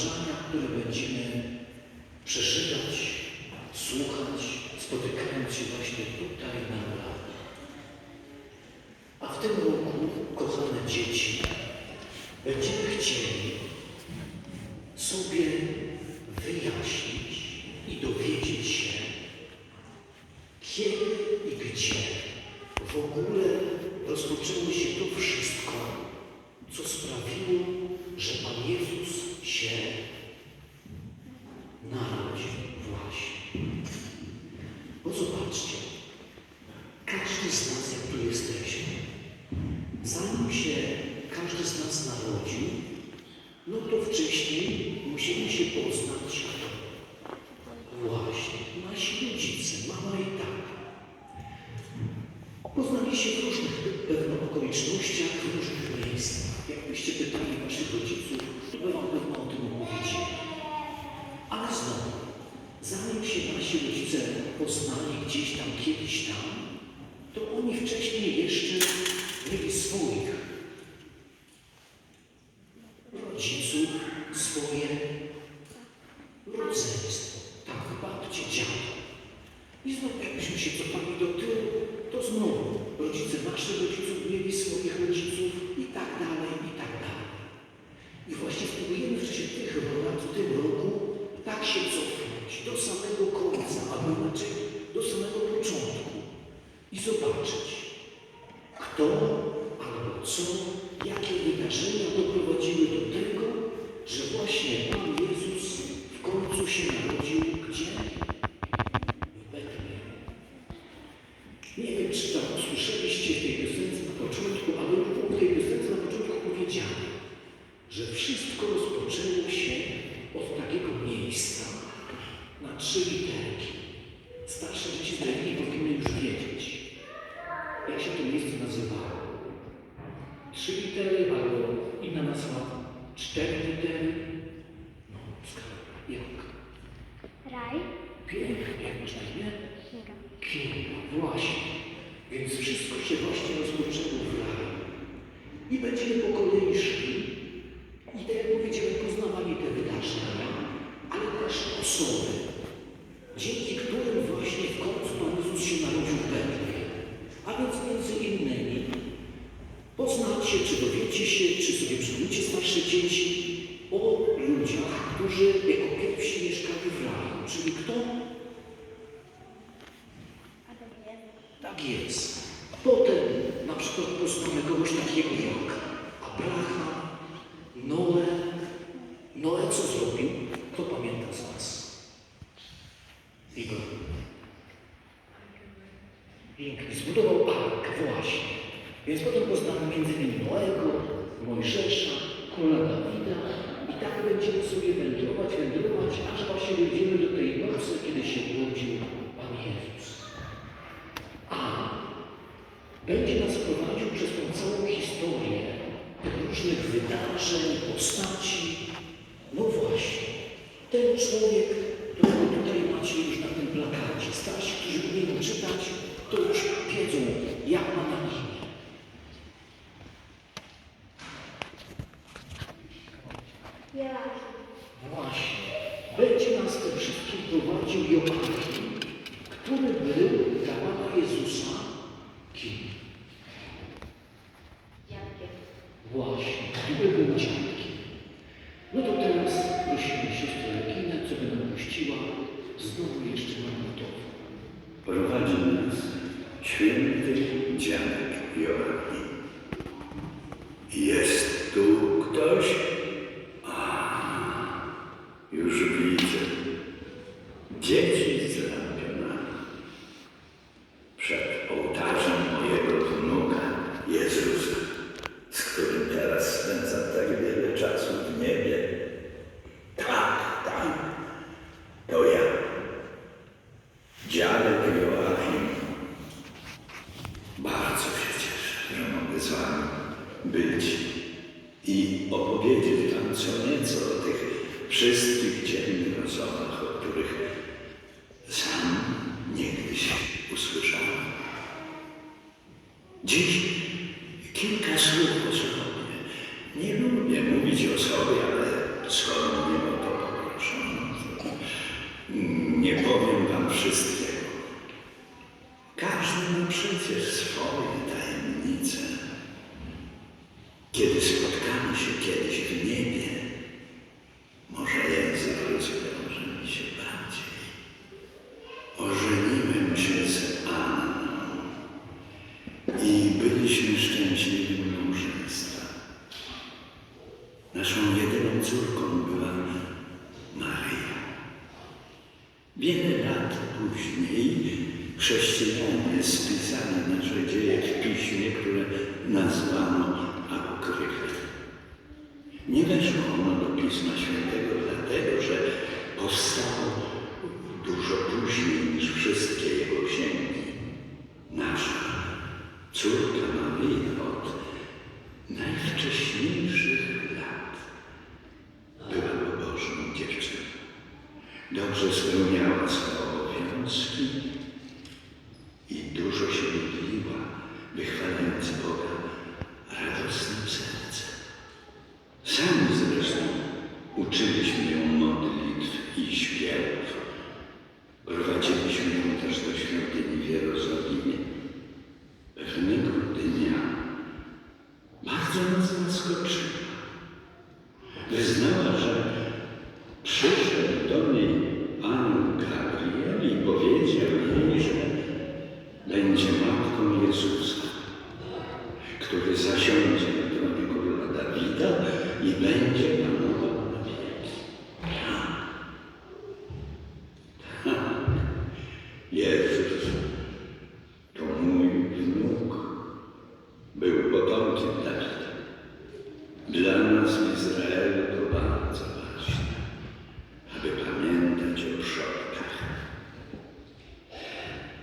rozważania, które będziemy przeżywać, słuchać, spotykając się właśnie tutaj na roratach. A w tym roku, kochane dzieci, będziemy chcieli sobie wyjaśnić i dowiedzieć się, kiedy i gdzie w ogóle rozpoczęło się to wszystko, co sprawiło, że Pan Jezus się narodził właśnie. Bo zobaczcie, każdy z nas, jak tu jesteśmy, zanim się każdy z nas narodził, no to wcześniej musieli się poznać kto? Właśnie, nasi rodzice, mama i tata. Poznali się w różnych pewno okolicznościach, w różnych miejscach. Jakbyście pytali waszych rodziców, to by wam pewno o tym opowiedzieli. Ale znowu, zanim się nasi rodzice poznali gdzieś tam, kiedyś tam, to oni wcześniej jeszcze mieli swoich rodziców, swoje rodzeństwo, tak, babcie, dziadki. I znowu jakbyśmy się cofali do tyłu, to znowu rodzice naszych rodziców mieli swoich rodziców i tak dalej, i tak dalej. I właśnie spróbujemy w czasie tych lat, w tym roku, tak się cofnąć do samego końca, albo inaczej do samego początku i zobaczyć, kto albo co, jakie wydarzenia doprowadziły do tego, że właśnie Pan Jezus w końcu się narodził gdzie? W Betlejem. Nie wiem, czy tam usłyszeliście w tej piosence na początku, ale już było w tej piosence na początku powiedziane, że wszystko rozpoczęło się od takiego miejsca na trzy literki. Starsze dzieci z religii powinny już wiedzieć, jak się to miejsce nazywało. Trzy litery albo inna nazwa cztery litery. No, skarbka, jak? Raj? Pięknie, jak masz na imię? Kinga. Kinga, właśnie. Więc wszystko się właśnie rozpoczęło w raju. I będziemy po kolei. I tak jak powiedziałem, poznawali te wydarzenia, ale też osoby, dzięki którym właśnie w końcu Pan Jezus się narodził w Betlejem. A więc między innymi poznacie, czy dowiecie się, czy sobie przypomnicie starsze dzieci o ludziach, którzy jako pierwsi mieszkali w raju. Czyli kto? Adam i Ewa. Tak jest. Potem na przykład poznamy kogoś takiego jak Abraham, Noe. Noe co zrobił? Kto pamięta z Was? Igor. Pięknie. Zbudował arkę, właśnie. Więc potem poznamy między innymi Noego, Mojżesza, króla Dawida i tak będziemy sobie wędrować, wędrować, aż właśnie dojdziemy do tej nocy, kiedy się urodził Pan Jezus. A będzie nas prowadził przez tą całą historię tych różnych wydarzeń, postaci. No właśnie, ten człowiek, którego tutaj macie już na tym plakacie, starsi, którzy umieją czytać, to już wiedzą, jak ma na imię. Święty dziadek Joachim. O sobie, ale skoro o to poproszono, to nie powiem Wam wszystkiego. Każdy ma przecież swoje tajemnice. Kiedy spotkamy się kiedyś w niebie, Pisma Świętego dlatego, że powstało dużo później niż wszystkie jego księgi. Nasza córka Maryja od najwcześniejszych lat była pobożną dziewczyną. Dobrze spełniała swoje obowiązki bardzo nas zaskoczyła. Wyznała, że przyszedł do niej anioł Gabriel i powiedział jej, że będzie matką Jezusa, który zasiądzie na tronie króla Dawida i będzie panował na wieki. Tak, tak. Jezus to mój wnuk. Był potomkiem Dawida. Dla nas w Izraelu to bardzo ważne, aby pamiętać o przodkach.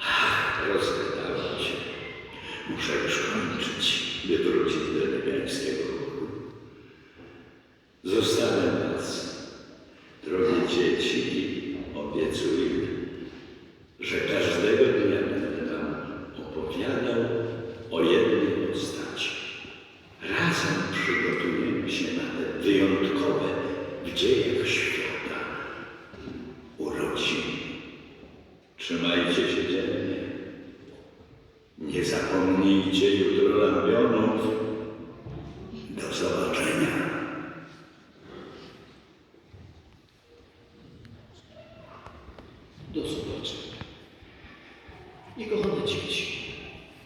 Ach, rozgadałem się. Muszę już kończyć, by wrócić do niebiańskiego ruchu. Zostawiam Was, drogie dzieci, i obiecuję, że każdego dnia będę Wam opowiadał o jednej postaci. Razem przygotujemy się na te wyjątkowe w dziejach świata urodziny. Trzymajcie się dziennie. Nie zapomnijcie jutro lampionów. Do zobaczenia. Do zobaczenia. I kochane dzieci,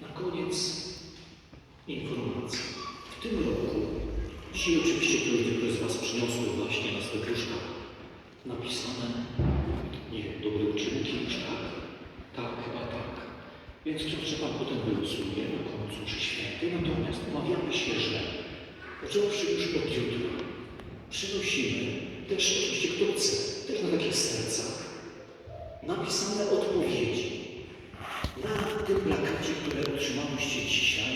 na koniec informacja. W tym roku, dzisiaj oczywiście każdy, kto z Was przyniosły właśnie na serduszkach napisane, nie wiem, dobre uczynki już tak? Tak, chyba tak. Więc to, że Pan potem wylosuje na końcu świętej, natomiast umawiamy się, że począwszy już od jutra, przynosimy też oczywiście kto chce, też na takich sercach, napisane odpowiedzi. Na tym plakacie, które otrzymałyście dzisiaj,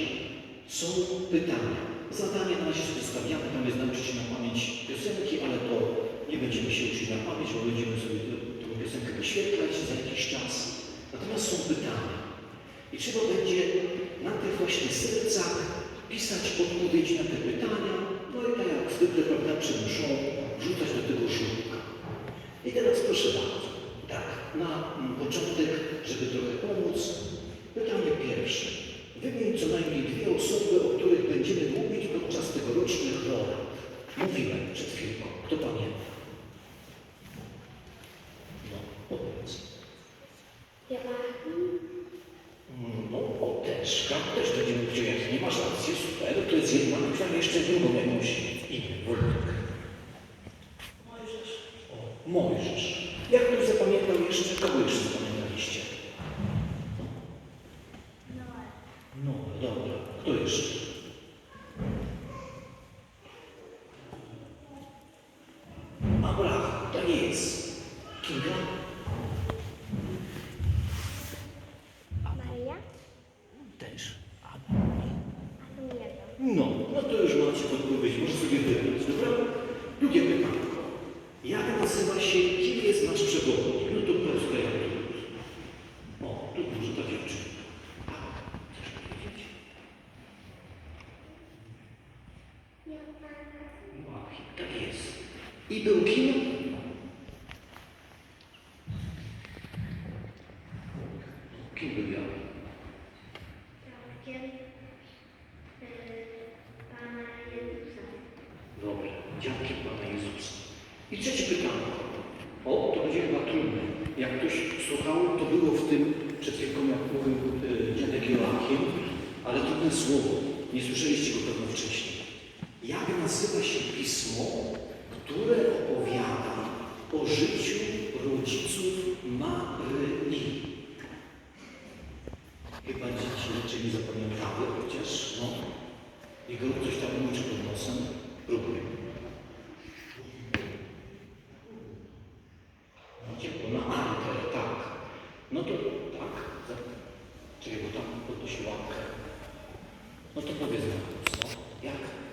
są pytania. Zadanie na razie sobie stawiamy, tam jest nauczyć na pamięć piosenki, ale to nie będziemy się uczyć na pamięć, bo będziemy sobie tę piosenkę wyświetlać za jakiś czas. Natomiast są pytania. I trzeba będzie na tych właśnie sercach pisać odpowiedzi na te pytania, no i tak jak zwykle, prawda, przymuszą wrzucać do tego żółtka. I teraz proszę bardzo, tak, na początek, żeby trochę pomóc, pytanie pierwsze. Wymień co najmniej dwie osoby, o których będziemy mówić podczas tegorocznych rona. Mówiłem przed chwilką. Kto pamięta? No, powiedz. Joachim, Mm, No, o też, tak, też będziemy mówić, jak nie masz racji, super, to jest jedna, myślałem jeszcze drugą jakąś inną, Wojtek. Mojżesz. O, Mojżesz. Jak ktoś zapamiętał jeszcze, kogo jeszcze zapamiętaliście? Noel, No, dobra, kto jeszcze? Abraham, to nie jest. Kinga? Maria, Też. a to nie wiem. No, no to dobra? Drugie pytanko. Jak nazywa się, kim jest nasz przewodnik? No to proste jak tu. O, tu może ta dziewczyna. A, chcesz powiedzieć? Łapi, tak jest. I był kim? Kim był ja? Prorokiem y, Pana Jezusa. Dobra, dziadkiem Pana Jezusa. I trzecie pytanie. O, to będzie chyba trudne. Jak ktoś słuchał, to było w tym, przed chwilką jak mówił y, dziadek Joachim, ale trudne słowo. Nie słyszeliście go pewno wcześniej. Jak nazywa się pismo, które opowiada o życiu rodziców Maryi? Chyba dzieci raczej nie zapamiętały, chociaż no, Igor coś tam mówi pod nosem. Próbuj. To na Anker, tak. No to tak. za- Czekaj, bo tam podnosi łapkę. No to powiedz nam, co? Jak?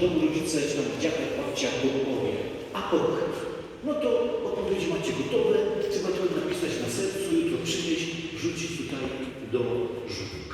domu rodzice czy tam dziadek, babcia, bogowie, apokryf. No to odpowiedź macie gotowe, trzeba to napisać na sercu, jutro przynieść, rzucić tutaj do żółtych.